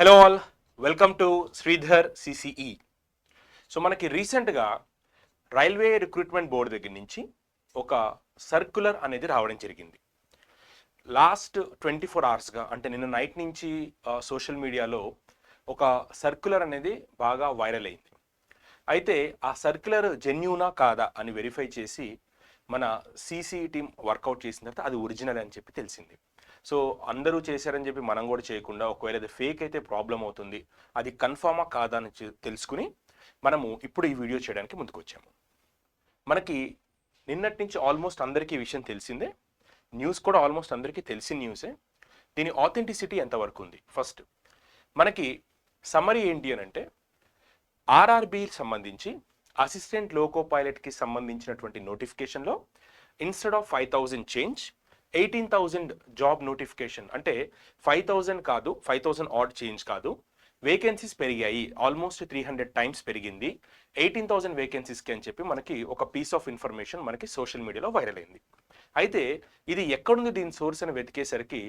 Hello all welcome to Sridhar CCE so మనకి రీసెంట్గా railway recruitment board దగ్గర నుంచి ఒక సర్క్యులర్ అనేది రావడం జరిగింది. లాస్ట్ ట్వంటీ ఫోర్ అవర్స్గా అంటే నిన్న నైట్ నుంచి సోషల్ మీడియాలో ఒక సర్క్యులర్ అనేది బాగా వైరల్ అయింది. అయితే ఆ సర్క్యులర్ జెన్యూనా కాదా అని వెరిఫై చేసి మన సిసిఈ టీం వర్కౌట్ చేసిన తర్వాత అది ఒరిజినల్ అని చెప్పి తెలిసింది. సో అందరూ చేశారని చెప్పి మనం కూడా చేయకుండా ఒకవేళ అది ఫేక్ అయితే ప్రాబ్లం అవుతుంది. అది కన్ఫామా కాదా అని తెలుసుకుని మనము ఇప్పుడు ఈ వీడియో చేయడానికి ముందుకొచ్చాము. మనకి నిన్నటి నుంచి ఆల్మోస్ట్ అందరికీ విషయం తెలిసిందే. న్యూస్ కూడా ఆల్మోస్ట్ అందరికీ తెలిసిన న్యూసే దీని ఆథెంటిసిటీ ఎంతవరకు ఉంది? ఫస్ట్ మనకి సమ్మరీ ఏంటి అని అంటే ఆర్ఆర్బి సంబంధించి అసిస్టెంట్ లోకో పైలట్కి సంబంధించినటువంటి నోటిఫికేషన్లో instead of five thousand change eighteen thousand job notification. అంటే ఫైవ్ థౌజండ్ కాదు ఫైవ్ థౌజండ్ ఆడ్ చేంజ్ కాదు. వేకెన్సీస్ పెరిగాయి. ఆల్మోస్ట్ త్రీ హండ్రెడ్ టైమ్స్ పెరిగింది. ఎయిటీన్ థౌజండ్ వేకెన్సీస్కి అని చెప్పి మనకి ఒక పీస్ ఆఫ్ ఇన్ఫర్మేషన్ మనకి సోషల్ మీడియాలో వైరల్ అయింది. అయితే ఇది ఎక్కడుంది దీని సోర్స్ అని వెతికేసరికి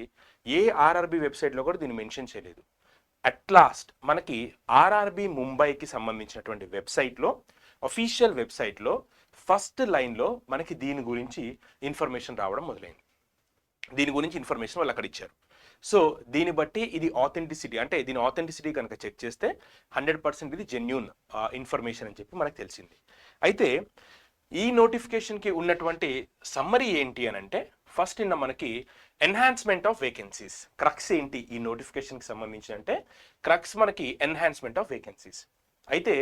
ఏ ఆర్ఆర్బి వెబ్సైట్లో కూడా దీన్ని మెన్షన్ చేయలేదు. అట్ లాస్ట్ మనకి ఆర్ఆర్బి ముంబైకి సంబంధించినటువంటి వెబ్సైట్లో అఫీషియల్ వెబ్సైట్లో ఫస్ట్ లైన్లో మనకి దీని గురించి ఇన్ఫర్మేషన్ రావడం మొదలైంది. దీని గురించి ఇన్ఫర్మేషన్ వాళ్ళు అక్కడ ఇచ్చారు. సో దీన్ని బట్టి ఇది ఆథెంటిసిటీ అంటే దీని ఆథెంటిసిటీ కనుక చెక్ చేస్తే హండ్రెడ్ పర్సెంట్ ఇది జెన్యున్ ఇన్ఫర్మేషన్ అని చెప్పి మనకు తెలిసింది. అయితే ఈ నోటిఫికేషన్కి ఉన్నటువంటి సమ్మరీ ఏంటి అని అంటే ఫస్ట్ నిన్న మనకి ఎన్హాన్స్మెంట్ ఆఫ్ వేకెన్సీస్ క్రక్స్ ఏంటి ఈ నోటిఫికేషన్కి సంబంధించి అంటే క్రక్స్ మనకి ఎన్హాన్స్మెంట్ ఆఫ్ వేకెన్సీస్ అయితే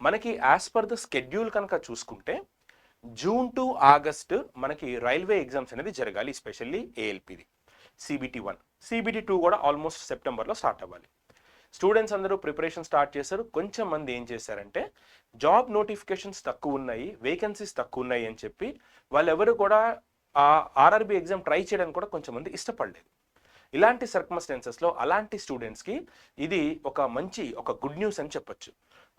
మనకి యాజ్ పర్ ద స్కెడ్యూల్ కనుక చూసుకుంటే జూన్ టు ఆగస్ట్ మనకి రైల్వే ఎగ్జామ్స్ అనేది జరగాలి ఎస్పెషల్లీ ఏఎల్పిది సిబిటి వన్. సిబిటి టూ కూడా ఆల్మోస్ట్ సెప్టెంబర్లో స్టార్ట్ అవ్వాలి. స్టూడెంట్స్ అందరూ ప్రిపరేషన్ స్టార్ట్ చేశారు. కొంచెం మంది ఏం చేశారంటే జాబ్ నోటిఫికేషన్స్ తక్కువ ఉన్నాయి వేకెన్సీస్ తక్కువ ఉన్నాయి అని చెప్పి వాళ్ళెవరు కూడా ఆ ఆర్ఆర్బి ఎగ్జామ్ ట్రై చేయడానికి కూడా కొంచెం మంది ఇష్టపడలేదు. ఇలాంటి సర్కమ్స్టెన్సెస్లో అలాంటి స్టూడెంట్స్కి ఇది ఒక మంచి ఒక గుడ్ న్యూస్ అని చెప్పొచ్చు.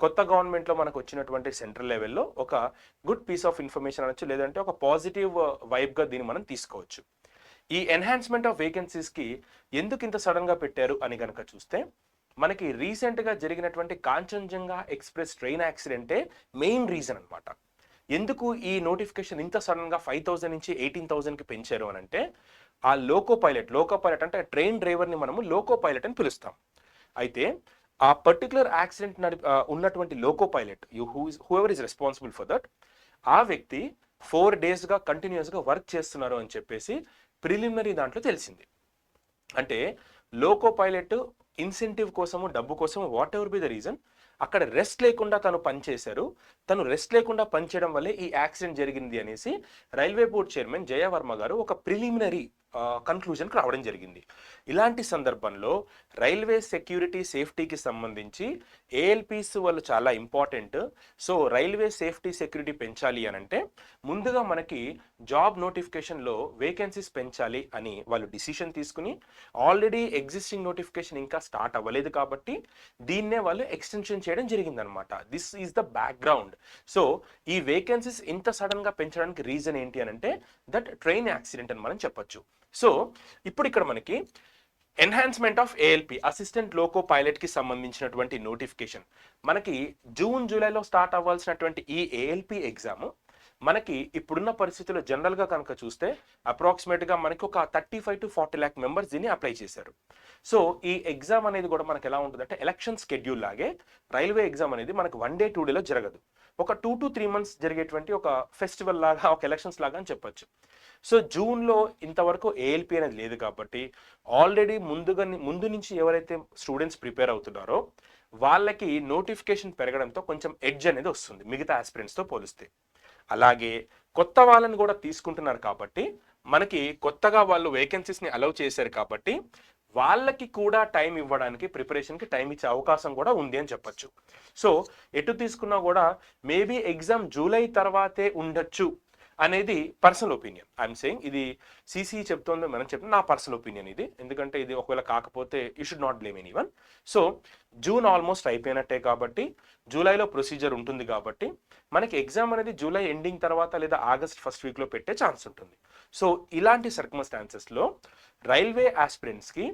కొత్త గవర్నమెంట్లో మనకు వచ్చినటువంటి సెంట్రల్ లెవెల్లో ఒక గుడ్ పీస్ ఆఫ్ ఇన్ఫర్మేషన్ అనొచ్చు లేదంటే ఒక పాజిటివ్ వైబ్గా దీన్ని మనం తీసుకోవచ్చు. ఈ ఎన్హాన్స్మెంట్ ఆఫ్ వేకెన్సీస్కి ఎందుకు ఇంత సడన్గా పెట్టారు అని కనుక చూస్తే మనకి రీసెంట్గా జరిగినటువంటి కాంచన్జంగా ఎక్స్ప్రెస్ ట్రైన్ యాక్సిడెంటే మెయిన్ రీజన్ అనమాట ఎందుకు ఈ నోటిఫికేషన్ ఇంత సడన్గా ఫైవ్ థౌసండ్ నుంచి ఎయిటీన్ థౌజండ్కి పెంచారు అని అంటే ఆ లోకో పైలట్ లోకో పైలట్ అంటే ట్రైన్ డ్రైవర్ని మనము లోకో పైలట్ అని పిలుస్తాం. అయితే ఆ పర్టికులర్ యాక్సిడెంట్ నడి ఉన్నటువంటి loco pilot you who whoever is responsible for that ఆ వ్యక్తి ఫోర్ డేస్గా కంటిన్యూస్గా వర్క్ చేస్తున్నారు అని చెప్పేసి ప్రిలిమినరీ దాంట్లో తెలిసింది. అంటే లోకో పైలట్ ఇన్సెంటివ్ కోసము డబ్బు కోసము whatever be the reason అక్కడ రెస్ట్ లేకుండా తను పనిచేశారు తను రెస్ట్ లేకుండా పనిచేయడం వల్లే ఈ యాక్సిడెంట్ జరిగింది అనేసి రైల్వే బోర్డ్ చైర్మన్ జయవర్మ గారు ఒక ప్రిలిమినరీ కన్క్లూజన్కి రావడం జరిగింది. ఇలాంటి సందర్భంలో రైల్వే సెక్యూరిటీ సేఫ్టీకి సంబంధించి ఏఎల్పీస్ వాళ్ళు చాలా important. So railway safety security పెంచాలి అని అంటే ముందుగా మనకి జాబ్ నోటిఫికేషన్లో వేకెన్సీస్ పెంచాలి అని వాళ్ళు డిసిషన్ తీసుకుని ఆల్రెడీ ఎగ్జిస్టింగ్ నోటిఫికేషన్ ఇంకా స్టార్ట్ అవ్వలేదు కాబట్టి దీన్నే వాళ్ళు ఎక్స్టెన్షన్ చేయడం జరిగిందనమాట. This is the background so ఈ వేకెన్సీస్ ఇంత సడన్గా పెంచడానికి రీజన్ ఏంటి అని అంటే దట్ ట్రైన్ యాక్సిడెంట్ అని మనం చెప్పొచ్చు. సో ఇప్పుడు ఇక్కడ మనకి enhancement of ALP assistant loco పైలట్కి సంబంధించినటువంటి నోటిఫికేషన్ మనకి జూన్ జూలైలో స్టార్ట్ అవ్వాల్సినటువంటి ఈ ఏఎల్పి ఎగ్జామ్ మనకి ఇప్పుడున్న పరిస్థితుల్లో జనరల్గా కనుక చూస్తే అప్రాక్సిమేట్గా మనకి ఒక thirty five to forty lakh members దీన్ని అప్లై చేశారు. సో ఈ ఎగ్జామ్ అనేది కూడా మనకి ఎలా ఉంటుందంటే ఎలక్షన్ స్కెడ్యూల్ లాగే రైల్వే ఎగ్జామ్ అనేది మనకి వన్ డే టూ డేలో జరగదు. ఒక టూ టు త్రీ మంత్స్ జరిగేటువంటి ఒక ఫెస్టివల్ లాగా ఒక ఎలక్షన్స్ లాగా అని చెప్పొచ్చు. సో జూన్లో ఇంతవరకు ఏఎల్పి అనేది లేదు కాబట్టి ఆల్రెడీ ముందుగా ముందు నుంచి ఎవరైతే స్టూడెంట్స్ ప్రిపేర్ అవుతున్నారో వాళ్ళకి నోటిఫికేషన్ పెరగడంతో కొంచెం ఎడ్జ్ అనేది వస్తుంది మిగతా ఆస్పిరెంట్స్తో పోలిస్తే. అలాగే కొత్త వాళ్ళని కూడా తీసుకుంటున్నారు కాబట్టి మనకి కొత్తగా వాళ్ళు వేకెన్సీస్ని అలౌ చేశారు కాబట్టి వాళ్ళకి కూడా టైం ఇవ్వడానికి ప్రిపరేషన్కి టైం ఇచ్చే అవకాశం కూడా ఉంది అని చెప్పొచ్చు. సో ఎటు తీసుకున్నా కూడా మేబీ ఎగ్జామ్ జూలై తర్వాతే ఉండొచ్చు అనేది పర్సనల్ ఒపీనియన్ ఐఎమ్ సేయింగ్ ఇది సీసీ చెప్తోందో మనం చెప్పిన నా పర్సనల్ ఒపీనియన్ ఇది. ఎందుకంటే ఇది ఒకవేళ కాకపోతే you should not blame anyone so June almost అయిపోయినట్టే కాబట్టి జూలైలో ప్రొసీజర్ ఉంటుంది కాబట్టి మనకి ఎగ్జామ్ అనేది జూలై ఎండింగ్ తర్వాత లేదా ఆగస్ట్ ఫస్ట్ వీక్లో పెట్టే ఛాన్స్ ఉంటుంది. సో ఇలాంటి సర్కమ్స్టాన్సెస్లో రైల్వే ఆస్పిరెంట్స్కి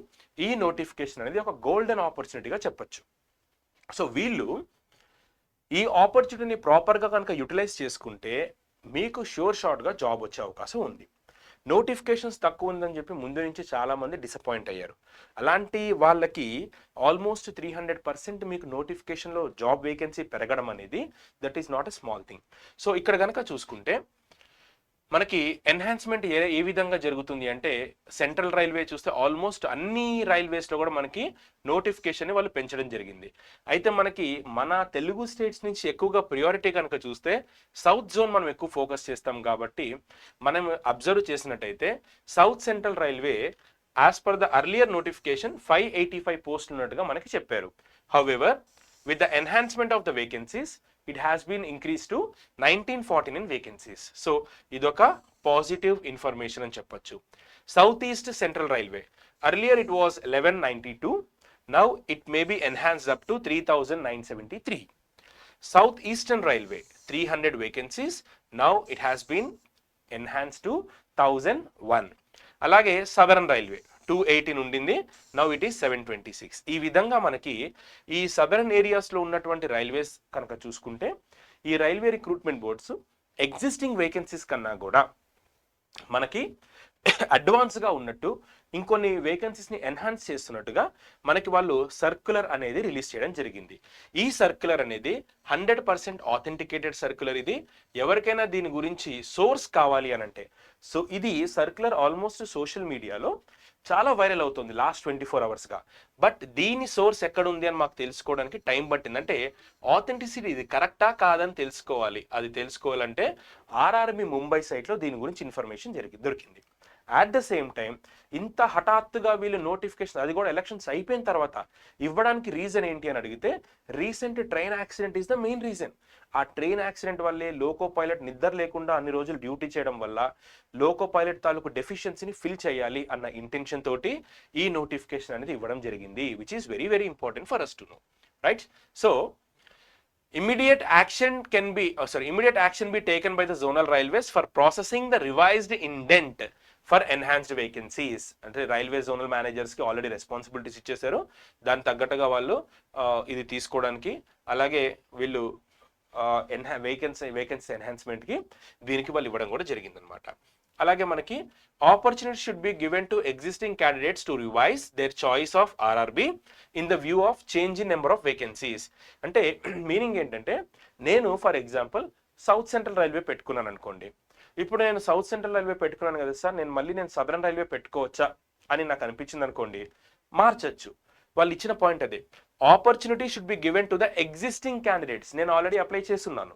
ఈ నోటిఫికేషన్ అనేది ఒక గోల్డెన్ ఆపర్చునిటీగా చెప్పచ్చు. సో వీళ్ళు ఈ ఆపర్చునిటీని ప్రాపర్గా కనుక యూటిలైజ్ చేసుకుంటే మీకు షూర్ షార్ట్గా జాబ్ వచ్చే అవకాశం ఉంది. నోటిఫికేషన్స్ తక్కువ ఉందని చెప్పి ముందు నుంచి చాలామంది డిసప్పాయింట్ అయ్యారు. అలాంటి వాళ్ళకి ఆల్మోస్ట్ త్రీ హండ్రెడ్ పర్సెంట్ మీకు నోటిఫికేషన్లో జాబ్ వేకెన్సీ పెరగడం అనేది that is not a small thing so ఇక్కడ కనుక చూసుకుంటే మనకి ఎన్హాన్స్మెంట్ ఏ ఏ విధంగా జరుగుతుంది అంటే సెంట్రల్ రైల్వే చూస్తే ఆల్మోస్ట్ అన్ని రైల్వేస్లో కూడా మనకి నోటిఫికేషన్ వాళ్ళు పెంచడం జరిగింది. అయితే మనకి మన తెలుగు స్టేట్స్ నుంచి ఎక్కువగా ప్రియారిటీ కనుక చూస్తే సౌత్ జోన్ మనం ఎక్కువ ఫోకస్ చేస్తాం కాబట్టి మనం అబ్జర్వ్ చేసినట్టయితే south central railway as per the earlier notification five eighty five post ఉన్నట్టుగా మనకి చెప్పారు. However with the enhancement of the vacancies it has been increase to nineteen forty nine vacancies so ఇదొక positive information అని చెప్పొచ్చు. South east central railway earlier it was eleven ninety two now it may be enhanced up to three thousand nine seventy three south eastern railway three hundred vacancies now it has been enhance to thousand one అలాగే southern railway two eighteen ఉండింది now it is seven twenty six ఈ విధంగా మనకి ఈ southern ఏరియాస్లో ఉన్నటువంటి railways కనుక చూసుకుంటే ఈ railway recruitment boards existing vacancies కన్నా కూడా మనకి అడ్వాన్స్గా ఉన్నట్టు ఇంకొన్ని వేకెన్సీస్ని ఎన్హాన్స్ చేస్తున్నట్టుగా మనకి వాళ్ళు సర్క్యులర్ అనేది రిలీజ్ చేయడం జరిగింది. ఈ సర్క్యులర్ అనేది హండ్రెడ్ పర్సెంట్ ఆథెంటికేటెడ్ సర్క్యులర్ ఇది. ఎవరికైనా దీని గురించి సోర్స్ కావాలి అని అంటే సో ఇది సర్క్యులర్ ఆల్మోస్ట్ సోషల్ మీడియాలో చాలా వైరల్ అవుతుంది లాస్ట్ ట్వంటీ ఫోర్ అవర్స్గా. బట్ దీని సోర్స్ ఎక్కడ ఉంది అని మాకు తెలుసుకోవడానికి టైం పట్టింది అంటే ఆథెంటిసిటీ ఇది కరెక్టా కాదని తెలుసుకోవాలి. అది తెలుసుకోవాలంటే ఆర్ఆర్బి ముంబై సైట్లో దీని గురించి ఇన్ఫర్మేషన్ జరిగి దొరికింది. అట్ ద సేమ్ టైం ఇంత హఠాత్తుగా వీళ్ళు నోటిఫికేషన్ అది కూడా ఎలక్షన్స్ అయిపోయిన తర్వాత ఇవ్వడానికి రీజన్ ఏంటి అని అడిగితే recent train accident is the main reason ఆ ట్రైన్ యాక్సిడెంట్ వల్లే లోకో పైలట్ నిద్ర లేకుండా అన్ని రోజులు డ్యూటీ చేయడం వల్ల లోకో పైలట్ తాలూకు డెఫిషియన్సీని ఫిల్ చేయాలి అన్న ఇంటెన్షన్ తోటి ఈ నోటిఫికేషన్ అనేది ఇవ్వడం జరిగింది which is very very important for us to know right so immediate action can be oh, sorry immediate action be taken by the zonal railways for processing the revised indent. For enhanced vacancies. అంటే railway zonal మేనేజర్స్కి already responsibilities ఇచ్చేశారు. దాని తగ్గట్టుగా వాళ్ళు ఇది తీసుకోవడానికి. అలాగే వీళ్ళు ఎన్హా వేకెన్సీ వేకెన్సీ ఎన్హాన్స్మెంట్కి దీనికి వాళ్ళు ఇవ్వడం కూడా జరిగిందనమాట అలాగే మనకి opportunity should be given to existing candidates to revise their choice of RRB in the view of change in number of vacancies. అంటే మీనింగ్ ఏంటంటే నేను for example south central railway పెట్టుకున్నాను అనుకోండి ఇప్పుడు నేను సౌత్ సెంట్రల్ రైల్వే పెట్టుకున్నాను కదా sir నేను మళ్ళీ నేను సదరన్ రైల్వే పెట్టుకోవచ్చా అని నాకు అనిపించింది అనుకోండి మార్చచ్చు. వాళ్ళు ఇచ్చిన పాయింట్ అదే. Opportunity should be given to the existing candidates నేను ఆల్రెడీ అప్లై చేస్తున్నాను.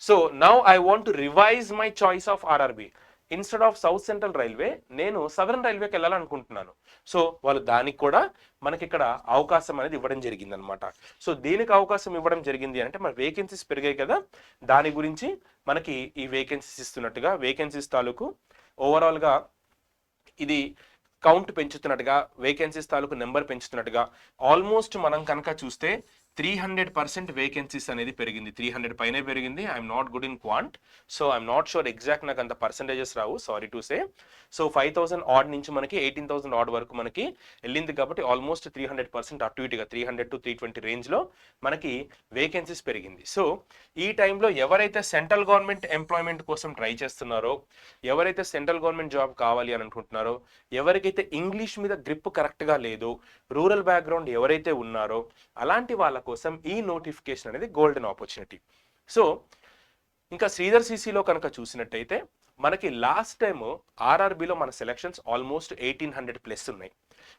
So now I want to revise my choice of RRB instead of south central railway నేను సదరన్ రైల్వేకి వెళ్ళాలనుకుంటున్నాను. సో వాళ్ళు దానికి కూడా మనకి ఇక్కడ అవకాశం అనేది ఇవ్వడం జరిగింది అనమాట సో దీనికి అవకాశం ఇవ్వడం జరిగింది అంటే మన వేకెన్సీస్ పెరిగాయి కదా దాని గురించి మనకి ఈ వేకెన్సీస్ ఇస్తున్నట్టుగా వేకెన్సీస్ తాలూకు ఓవరాల్గా ఇది కౌంట్ పెంచుతున్నట్టుగా వేకెన్సీస్ తాలూకు నెంబర్ పెంచుతున్నట్టుగా ఆల్మోస్ట్ మనం కనుక చూస్తే త్రీ హండ్రెడ్ పర్సెంట్ వేకెన్సీస్ అనేది పెరిగింది. త్రీ హండ్రెడ్ పైనే పెరిగింది. I'm not good in quant so I'm not sure exact నాకు అంత percentages Rao. Sorry to say so five thousand odd నుంచి మనకి ఎయిటీన్ థౌసండ్ ఆడ్ వరకు మనకి వెళ్ళింది కాబట్టి ఆల్మోస్ట్ త్రీ హండ్రెడ్ పర్సెంట్ అటు ఇటుగా three hundred to three twenty రేంజ్లో మనకి వేకెన్సీస్ పెరిగింది. సో ఈ టైంలో ఎవరైతే సెంట్రల్ గవర్నమెంట్ ఎంప్లాయ్మెంట్ కోసం ట్రై చేస్తున్నారో ఎవరైతే సెంట్రల్ గవర్నమెంట్ జాబ్ కావాలి అని అనుకుంటున్నారో ఎవరికైతే ఇంగ్లీష్ మీద గ్రిప్ కరెక్ట్గా లేదు రూరల్ బ్యాక్గ్రౌండ్ ఎవరైతే ఉన్నారో అలాంటి వాళ్ళ కోసం ఈ నోటిఫికేషన్ అనేది గోల్డెన్ ఆపర్చునిటీ సో ఇంకా శ్రీధర్ సిసిలో కనుక చూసినట్టయితే మనకి లాస్ట్ టైం ఆర్ఆర్బిలో మన selections almost eighteen hundred plus ఉన్నాయి.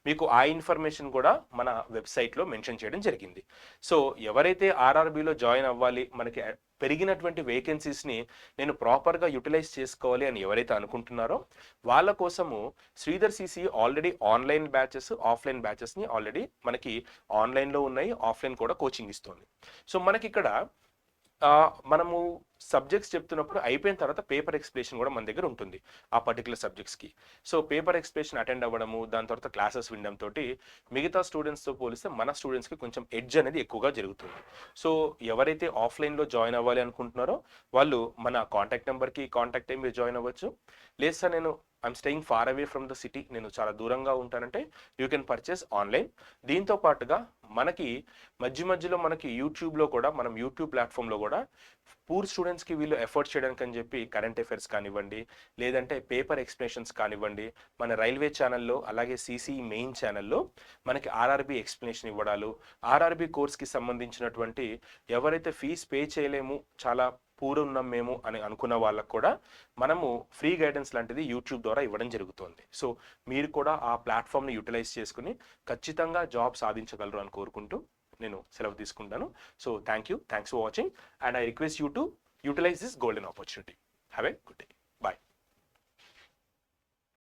మీకు ఆ ఇన్ఫర్మేషన్ కూడా మన వెబ్సైట్లో మెన్షన్ చేయడం జరిగింది. సో ఎవరైతే ఆర్ఆర్బిలో జాయిన్ అవ్వాలి మనకి పెరిగినటువంటి వేకెన్సీస్ని నేను ప్రాపర్గా యూటిలైజ్ చేసుకోవాలి అని ఎవరైతే అనుకుంటున్నారో వాళ్ళ కోసము Sridhar CC already online batches offline బ్యాచెస్ని already మనకి ఆన్లైన్లో ఉన్నాయి ఆఫ్లైన్ కూడా కోచింగ్ ఇస్తుంది. సో మనకి ఇక్కడ మనము సబ్జెక్ట్స్ చెప్తున్నప్పుడు అయిపోయిన తర్వాత పేపర్ ఎక్స్ప్లెనేషన్ కూడా మన దగ్గర ఉంటుంది ఆ పర్టికులర్ సబ్జెక్ట్స్కి సో పేపర్ ఎక్స్ప్లెనేషన్ అటెండ్ అవ్వడము దాని తర్వాత క్లాసెస్ వినడం తోటి మిగతా స్టూడెంట్స్తో పోలిస్తే మన స్టూడెంట్స్కి కొంచెం ఎడ్జ్ అనేది ఎక్కువగా జరుగుతుంది. సో ఎవరైతే ఆఫ్లైన్లో జాయిన్ అవ్వాలి అనుకుంటున్నారో వాళ్ళు మన కాంటాక్ట్ నెంబర్కి కాంటాక్ట్ అయ్యి మీరు జాయిన్ అవ్వచ్చు. లేదు సార్ నేను I'm staying far away from the city. నేను చాలా దూరంగా ఉంటానంటే యూ కెన్ పర్చేస్ ఆన్లైన్. దీంతో పాటుగా మనకి మధ్య మధ్యలో మనకి యూట్యూబ్లో కూడా మనం యూట్యూబ్ ప్లాట్ఫామ్లో కూడా పూర్ స్టూడెంట్స్కి వీళ్ళు ఎఫర్ట్ చేయడానికి అని చెప్పి కరెంట్ అఫైర్స్ కానివ్వండి లేదంటే పేపర్ ఎక్స్ప్లెనేషన్స్ కానివ్వండి మన రైల్వే ఛానల్లో అలాగే సీసీ మెయిన్ ఛానల్లో మనకి ఆర్ఆర్బి ఎక్స్ప్లెనేషన్ ఇవ్వడాలు ఆర్ఆర్బి కోర్స్కి సంబంధించినటువంటి ఎవరైతే ఫీజ్ పే చేయలేము చాలా పూర్ ఉన్నాం మేము అని అనుకున్న వాళ్ళకు కూడా మనము ఫ్రీ గైడెన్స్ లాంటిది యూట్యూబ్ ద్వారా ఇవ్వడం జరుగుతుంది. సో మీరు కూడా ఆ ప్లాట్ఫామ్ని యూటిలైజ్ చేసుకుని ఖచ్చితంగా జాబ్ సాధించగలరు అని కోరుకుంటూ నేను సెలవు తీసుకుంటాను. So thank you thanks for watching and I request you to utilise this golden opportunity have a good day